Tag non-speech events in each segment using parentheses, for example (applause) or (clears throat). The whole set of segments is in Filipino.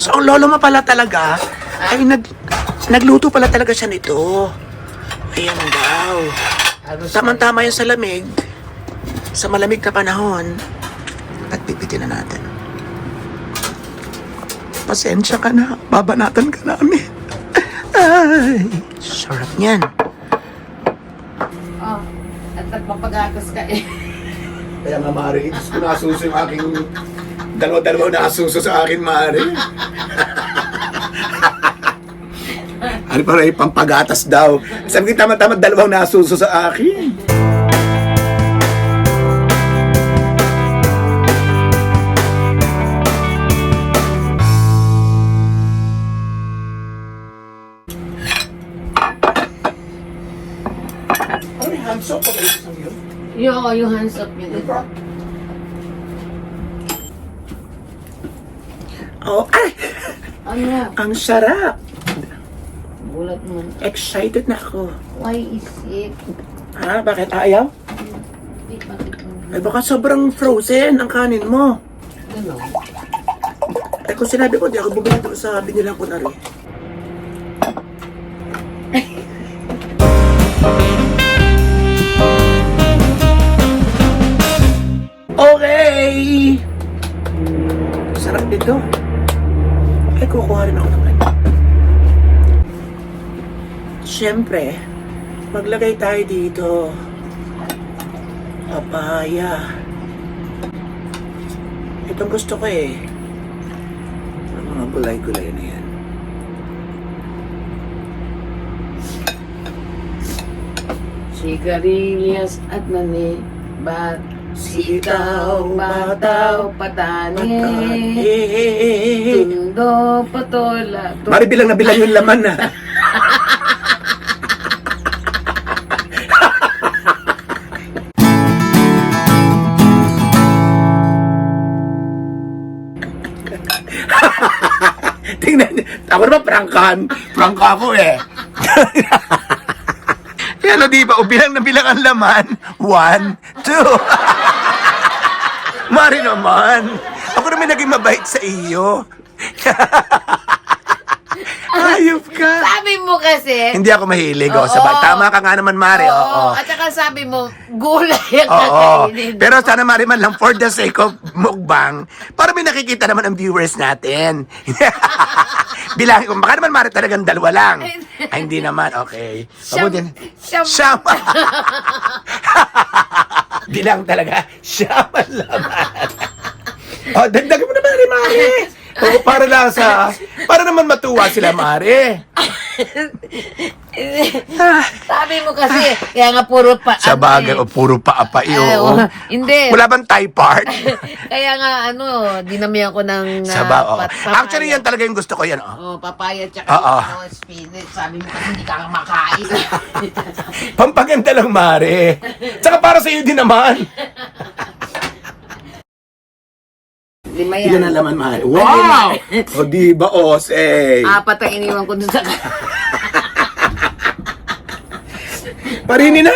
So, ang lolo mo pala talaga, ay nag, nagluto pala talaga siya nito. Ayan daw. Tama-tama yan sa lamig. Sa malamig na panahon. At pipitin na natin. Pasensya ka na. Babanatan ka namin. Ay, sarap niyan. Oh, at nagpapagatas ka eh. Kaya nga, Mari, Diyos ko nasuso yung aking... Dalawa-dalawa nasuso sa akin, Mari. (laughs) ano pa rin, pampagatas daw. Sabi ko, tama-tama, dalawang nasuso sa akin. Ano yung hands up? Ano yung Yung, yung hands up yun. Oh, ay! Ano? Ang sarap! Bulat mo. Excited na ako. Why is it? Ha? Bakit ayaw? Bakit mo? Ay baka sobrang frozen ang kanin mo. Ganon. Ay kung sinabi ko, di ako bumili doon sa binilang ko na rin. Okay! Sarap dito. Kukuha rin ako ng kanya. Siyempre, maglagay tayo dito. Papaya. Itong gusto ko eh. Ang mga gulay-gulay na yan. Sigarilyas at mani. Bat. Sitaw, bataw, patani. Tundo, patola. tu- Mari bilang na bilang yung laman na. Tingnan niyo. Ako naman, prangkahan. Prangka ako eh. (laughs) Yan o, di ba? O bilang na bilang ang laman. One, two. (laughs) Mari naman. Ako naman naging mabait sa iyo. (laughs) Ayop ka. Sabi mo kasi. Hindi ako mahilig. Oh, Oo. sa Tama ka nga naman, Mari. Oo. Oo, At saka sabi mo, gulay ang Oo. kakainin. Pero sana Mari man lang for the sake of mukbang, para may nakikita naman ang viewers natin. (laughs) Bilangin ko, baka naman Mari talagang dalawa lang. (laughs) Ay, hindi naman. Okay. Siyam- Mabuti. siyam- Siyam. (laughs) Bilang talaga, siyam ang laman. oh, dagdagan mo na Mari, Mari. Oo, para lang sa, (laughs) para naman matuwa sila, Mari. (laughs) Ah, Sabi mo kasi, kaya nga puro pa. sa ano bagay, eh. o puro pa apa Ay, iyo. oo. Hindi. Wala bang Thai part? (laughs) Kaya nga, ano, dinamihan ko ng... Sa ah, ba, oo. pat- papaya. Actually, yan talaga yung gusto ko yan, oh. Oh, papaya tsaka Oo. ano, spinach. Sabi mo kasi hindi ka makain. Pampaganda lang, Mare. Tsaka para sa iyo din naman. Lima Yan yan. ang laman, Mare. Wow! (laughs) o, di ba, Ose? Apat ang iniwan ko dun sa... (laughs) Parini na.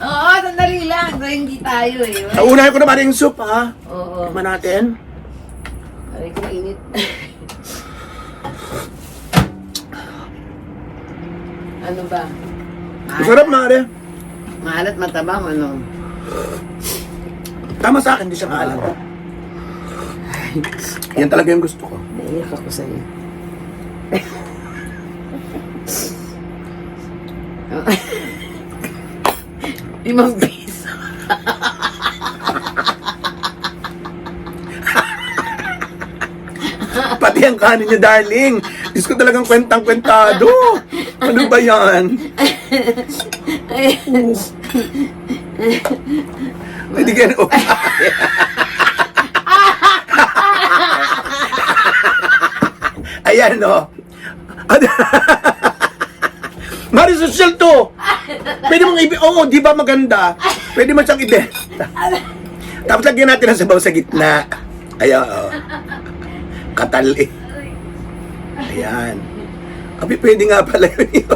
Oo, sandali lang. So, hindi tayo eh. Naunahin ko naman yung soup, ha? Oo. Tikman natin. Aray ko mainit. (laughs) ano ba? Masarap, Mare. Maalat matabang, ano? Tama sa akin, di siya maalam. Yan talaga yung gusto ko. Naiyak ako sa'yo. (laughs) Limang piso. (laughs) Pati ang kanin niya, darling. Diyos ko talagang kwentang-kwentado. Ano ba yan? (laughs) Pwede ka na Ayan, no. (laughs) Mari social to. Pwede mong ibi... Oo, di ba maganda? Pwede mo siyang ibenta. Tapos lagyan natin ang sabaw sa gitna. Ayan, oh. Katali. Ayan. Abi, pwede nga pala yun. (laughs)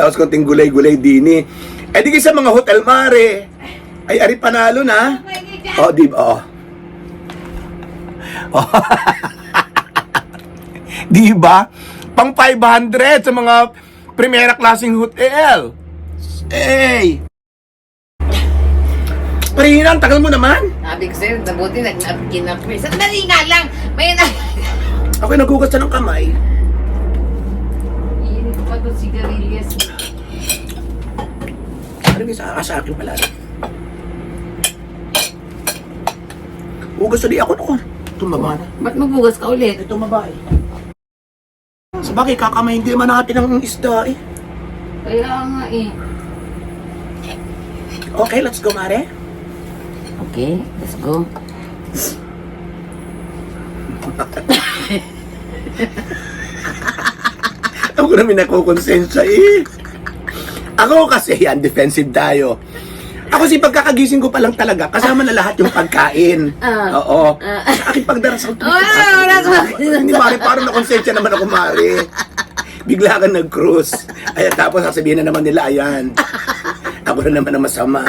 Tapos konting gulay-gulay dini. Eh di sa mga hotel mare. Ay, ari panalo na. O, di ba? Oh. Oh. (laughs) Di ba? Pang 500 sa mga primera klaseng hotel. Hey! Parina, ang tagal mo naman. Sabi ko sa'yo, nabuti nag-napkin eh. Sandali nga lang. May na... (laughs) Ako yung nagugas na ng kamay. Iinit pa ito sigarilyas. Ano yung sa, sa akin pala? Hugas na di ako noon. Tumaba na. Ba't mabugas ka ulit? Ito mabae. Sa bagay, kakamay hindi man natin ang isda eh. Kaya nga eh. Okay, let's go, Mare. Okay, let's go. Ako na may nakukonsensya eh. Ako kasi, yan, defensive tayo. Ako si pagkakagising ko pa lang talaga, kasama na lahat yung pagkain. (laughs) Ah. Oo. Ah. Sa aking pagdarasal. Wala, wala ka. Hindi, Mare, parang nakonsensya naman ako, Mare. Bigla ka nag-cruise. Ay, tapos sasabihin na naman nila, ayan. Ako na naman ang masama.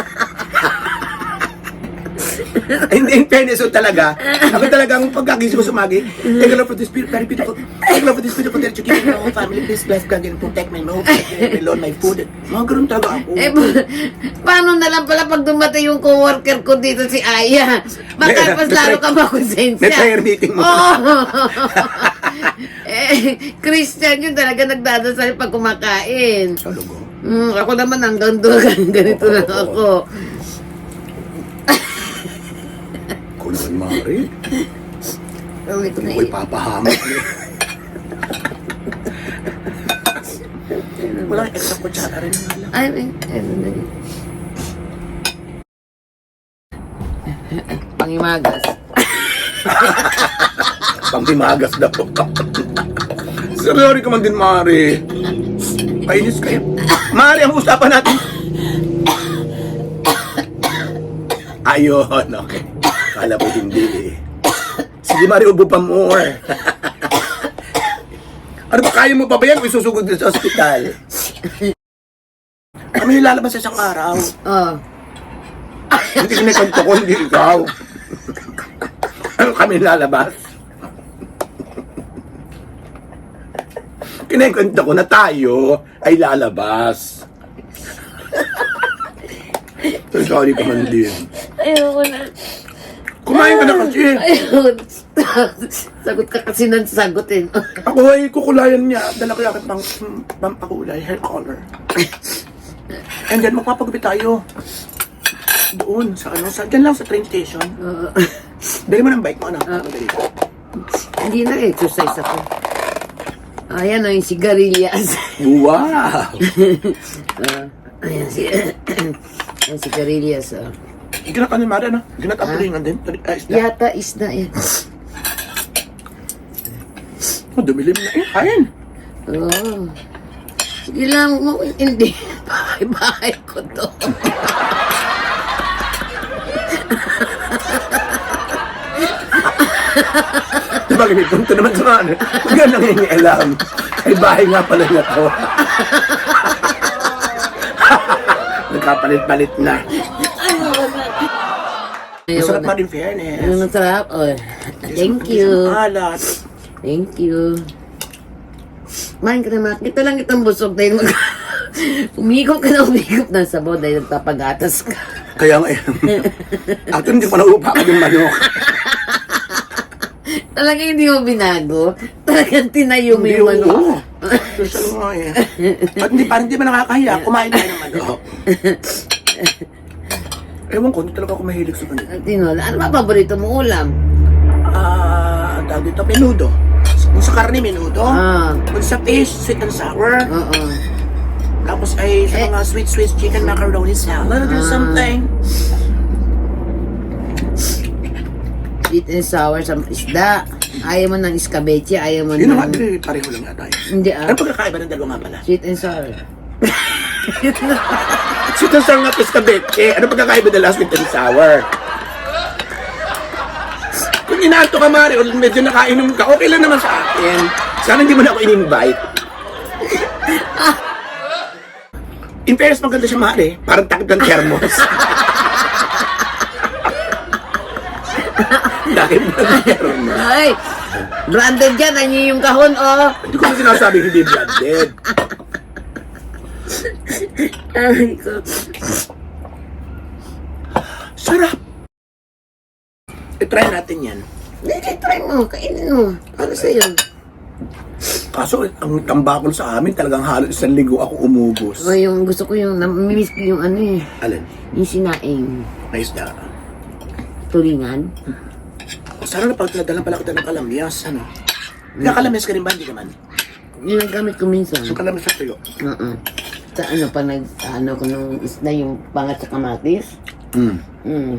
(laughs) Hindi, in fairness, so talaga, ako talagang pagkagising ko sumagi, take a love for this beautiful, very beautiful, take a love for this beautiful you give me my whole family, please bless God and protect my home, my Lord, my food. Mga ganun talaga ako. Eh, pa- paano na lang pala pag dumating yung coworker ko dito si Aya? May- lalo ka makonsensya. may prayer meeting mo. Oo. (laughs) eh, Christian yun talaga nagdadasal pag kumakain. Talaga. Mm, ako naman hanggang doon, (laughs) ganito lang ako. Naman, Mari. Ito na Ako'y eh. papahamak. Wala kang extra kutsara rin. Ay, ay, ay, ay. Pangimagas. (laughs) Panghimagas na po. Sorry ka man din, Mari. Painis kayo. Mari, ang usapan natin. Ayun, okay. Kala ko hindi eh. Sige, Mari, ubo pa more. (coughs) ano ba, kaya mo pa ba yan kung isusugod din sa ospital? (coughs) Kami lalabas sa isang araw. Oh. Hindi ko nagkanto ko, hindi ikaw. Ano kami lalabas? Kinikwento ko na tayo ay lalabas. So, (laughs) sorry ka man din. Ayoko na. Kumain ka na kasi. Ayoko. (laughs) Sagot ka kasi ng sagutin. Ako ay kukulayan niya. Dala ko yakit pang pampakulay, hair color. And then magpapagabi tayo. Doon, sa ano, sa, dyan lang sa train station. Oo. Dali mo ng bike mo, ano? Ah. Hindi na exercise ako. Ayan o yung sigarilyas. Wow! (laughs) Ah, ayan si... (clears throat) Ayan sigarilyas. Oh. Ginakanin mara na. Ginatapulingan din. Ah, isda. Yata is na yan. Oh, dumilim na eh. Kain. Oo. Sige lang mo. Hindi. Bahay-bahay ko to. Diba, may punto naman sa ano. Huwag yan nangingialam. Ay, bahay nga pala (laughs) na to. Nagkapalit-palit na. Masarap pa rin fairness. Ano masarap? Oh. Thank you. Alat. Thank you. Main ka na, Kita lang kitang busog dahil mag... (laughs) umigop ka na umigop ng sabaw dahil nagpapagatas ka. Kaya nga eh. (laughs) Actually, hindi ko naupa ka yung manok. (laughs) Talaga hindi mo binago. Talagang tinayo mo yung manok. oo. Eh. At hindi, parang hindi ba nakakahiya? Kumain tayo ng manok. Ewan ko, hindi talaga ako mahilig sa ganito. Tinola, ano ba paborito mo ulam? Ah, tawag dito, menudo. Kung sa karne, menudo. Ah. Kung sa fish, sweet and sour. Oo. Tapos ay sa Eh. mga sweet, sweet chicken macaroni salad or Ah. something. Sweet and sour sa isda. Ayaw mo ng escabeche, ayaw mo Yun ang ng... nga, pareho lang yata yun. Hindi ah. Ano pagkakaiba ng dalawa nga pala? Sweet and sour. (laughs) Sour nga escabeche. Ano pagkakaiba nila sweet and sour? Kung inaanto ka, Mari, o medyo nakainom ka, okay lang naman sa akin. Sana hindi mo na ako in-invite. In fairness, maganda siya, Mari. Parang takip ng thermos. Akin. Meron na. Ay, branded yan. Ano yung kahon, oh. Hindi ko na sinasabi hindi branded. Ay, ko. Sarap! I-try natin yan. Hindi, try mo. Kainin mo. Para sa'yo. Kaso, ang tambakol sa amin, talagang halos isang linggo ako umubos. O, yung gusto ko yung, namimiss ko yung ano eh. Alin? Yung sinaing Nice na. tulingan. O, sana na pag nadalang pala kita ng kalamyas, ano? Nakalamyas ka rin ba? Hindi naman. Yung nagamit ko minsan. Yung kalamyas sa tuyo. Oo. Sa ano pa nag, ano ko nung isda yung pangat sa kamatis. Mm. Mm.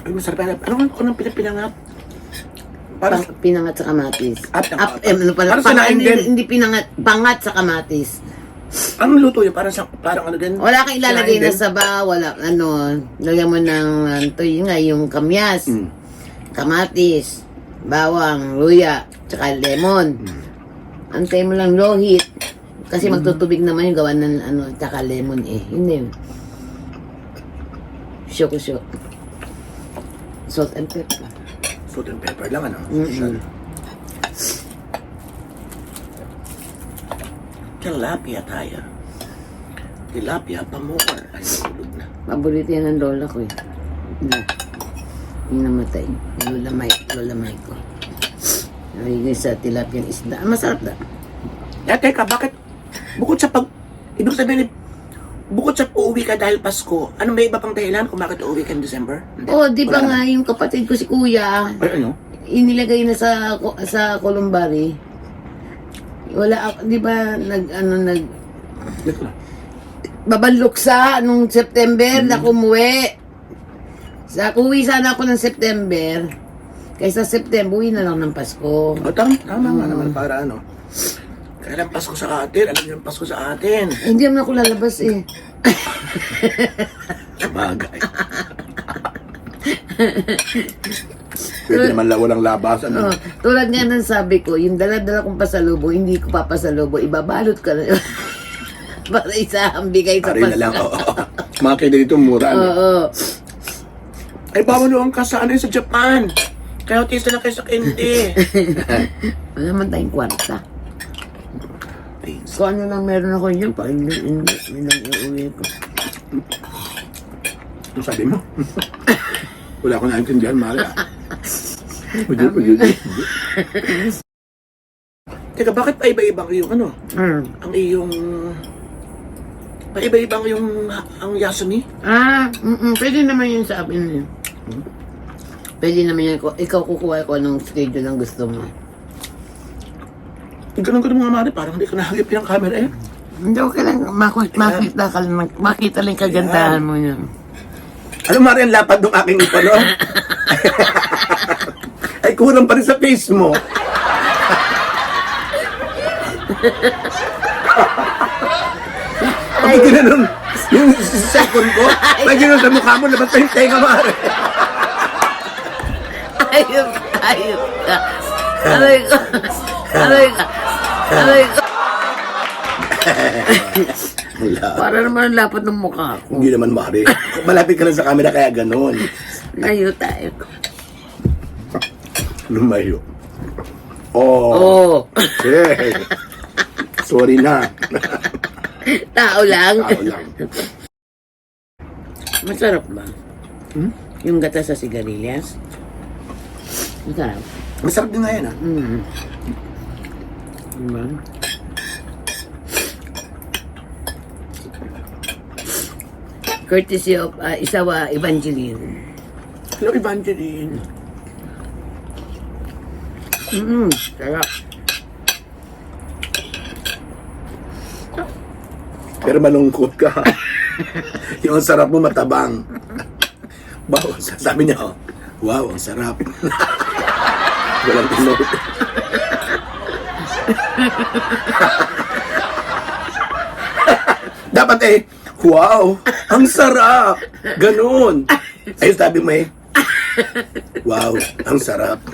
Ay, masarap yan. Ano nga ko nang pinapinangat? Para Pang, pinangat sa kamatis. At ang- Up, eh, ano pala, Para sa hindi, din. hindi pinangat, pangat sa kamatis. Anong luto yun? Parang, sa, parang ano din? Wala kang ilalagay na saba, wala, ano, lagyan mo ng, ano, yun nga, yung kamyas, Mm. kamatis, bawang, luya, tsaka lemon. Mm. Antay mo lang low heat. Kasi magtutubig naman yung gawa ng, ano, tsaka lemon eh. Hindi. Syok, syok. Salt and pepper. Salt and pepper lang, ano? Mm-mm. Tilapia tayo. Tilapia, pamukar. Ay, tulog na. Paborito yan ng lola ko eh. Na, yung namatay. Lola May, Lola May ko. Ay, sa tilapia isda. Ah, masarap na. Eh, teka, bakit? Bukod sa pag... Ibig sabihin, bukod sa uuwi ka dahil Pasko, ano may iba pang dahilan kung bakit uuwi ka in December? Hindi. Oh, di ba Wala nga yung kapatid ko si kuya, Ay, ano? inilagay na sa sa Columbari. Wala ako, di ba, nag, ano, nag, Dito na. babanluksa nung September na kumuwi. Sa uwi sana ako ng September. Kaysa September, uwi na lang ng Pasko. O, tama, tama nga naman para ano. Kailan Pasko sa atin? Alam niyo yung Pasko sa atin. Eh, hindi naman ako lalabas eh. (laughs) Sabagay. Pwede naman la, walang labas. Ano? Oh, tulad nga ng sabi ko, yung dala-dala kong pasalubong, hindi ko papasalubong, ibabalot ka na. (laughs) Para isa ang bigay sa Pare na lang. Pasko. Oo. oo. Mga kayo dito mura. Ano? Oo. Ay, bawal yung ka sa ano yun, sa Japan. Kaya autista na kayo sa candy. (laughs) Wala naman tayong kwarta. Kung ano lang meron ako yun, pa hindi, hindi, yun lang iuwi ko. Ano sabi mo? (laughs) Wala akong naintindihan, Mara. Pwede, pwede. Teka, bakit pa iba-ibang yung ano? Hmm. Ang iyong... Paiba-ibang yung ang Yasumi? Ah, mm pwede naman yun sa akin. eh. Pwede naman ko- Ikaw kukuha ko anong schedule ang gusto mo. Ganun ganun mga mari, parang hindi ko nahagip yung camera eh. Hindi, okay lang. Makita, makita, ka lang, makita lang yung kagandahan mo yun. Ano mari ang lapad ng aking ipa, (laughs) no? Ay, kurang pa rin sa face mo. (laughs) Pag ginanon, yung cellphone ko, pag ginanon sa mukha mo, labas pa yung tenga, mari. Ayop ka, ayop ka. Aray ko. Aray ko. Aray ko. Wala. Para naman ang lapad ng mukha ko. Hindi naman, mari. Malapit ka lang sa camera, kaya ganon. Ayo tayo. Lumayo. Oh. Oo. Eh. Sorry na. Tao lang. Tao lang. Masarap ba? Hmm? Yung gata sa sigarilyas? Masarap. Masarap din nga yan, ah. Mm. Diba? Courtesy of uh, Isawa Evangeline. Hello, Evangeline. Mm, sarap. Pero malungkot ka. (laughs) yung sarap mo matabang. Wow, sabi niya, oh, wow, ang sarap. (laughs) Walang tinod. (laughs) Dapat eh, wow, ang sarap. Ganun. Ayun sabi mo eh, wow, ang sarap. (laughs)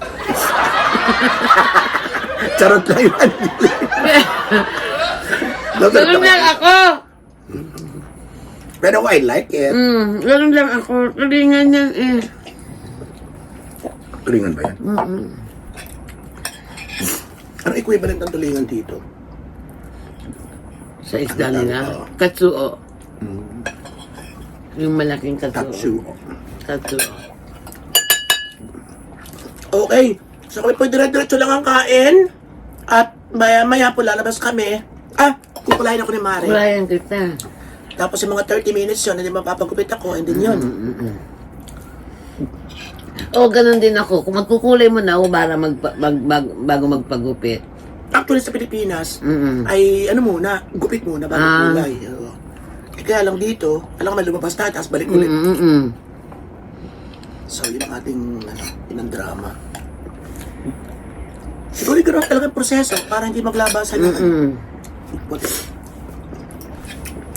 Charot lang yun. (laughs) Ganun lang ako. Pero I like it. Mm, ganun lang ako. Kalingan yan eh. Tulingan ba yan? Mm-mm. Anong equivalent ng tulingan dito? Sa isda nila. Oo. Katsuo. Mm. Yung malaking katsuo. Tatsuo. Katsuo. Okay. So kami po dire-diretso lang ang kain. At maya maya po lalabas kami. Ah, kukulahin ako ni Mare. Kulayan kita. Tapos yung mga 30 minutes yun, hindi mapapagupit ako. And then yun. Mm-mm. O, ganun din ako. Kung magkukulay mo na ako para mag, mag, mag, bago magpagupit. Actually sa Pilipinas, Mm-mm. ay ano muna, gupit muna bago Ah. kulay. Oo. Eh, kaya lang dito, alam ko may lumabas tayo, tapos balik ulit. Mm-mm. So, yun ang ating, ano, yun ang drama. Siguro gano'n talaga ang proseso para hindi maglabasan ng ano, Mm-mm. puti.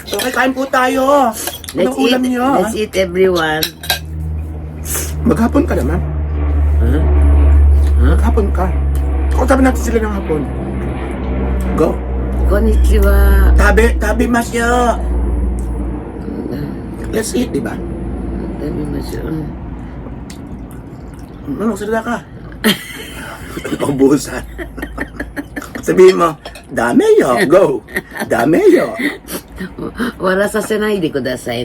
Okay, kain po tayo. Let's Anong ulam eat, niyo? let's eat everyone. Maghapon ka naman. Huh? Maghapon ka. Kausapin natin sila ng hapon. Go. Konnichiwa. Tabi, tabi masyo. Let's eat, di ba? Dami masyo. Ano, salita ka. (laughs) Ubusan. Sabihin mo, dame yo, go. Dame yo. Wala sa senay di ko dasay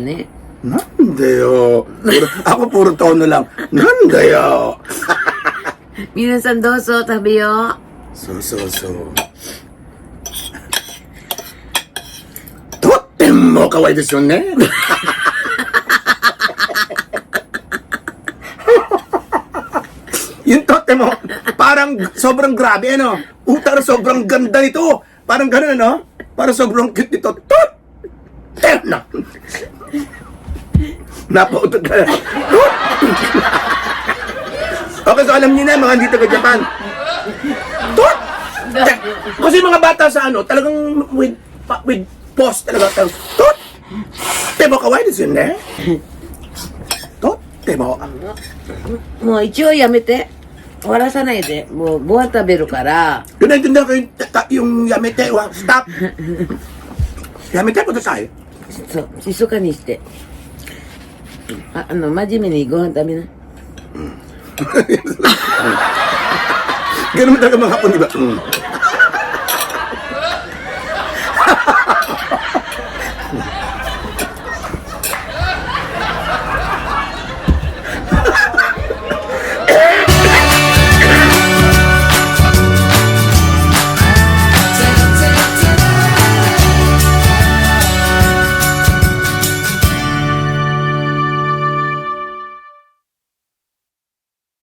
ne. Nande yo. Puro, ako puro tono lang. Nande yo. Minsan doso tabi yo. So, so, so. Totem mo kawai desu ne. Yung totem mo, parang sobrang grabe, ano? Na sobrang ganda nito. Parang gano'n, ano? Parang sobrang cute nito. Tot! Tem na! Napautot ka na. Tot! okay, so alam niyo na, mga dito ka Japan. Tot! Tem! Kasi mga bata sa ano, talagang with pa- with pause talaga. talagang, Tot! Temo kawai desu ne. Tot! Temo. もう一応やめて。終わらさないで。もうご飯食べるから。 Doon naintindihan ko yung, ta- yung yamete. Wa, stop! yamete po tayo. そう、静かにして。 あ、あの、真面目にご飯食べな。 Ganun mo talaga (laughs) mga hapon, di ba? Mm.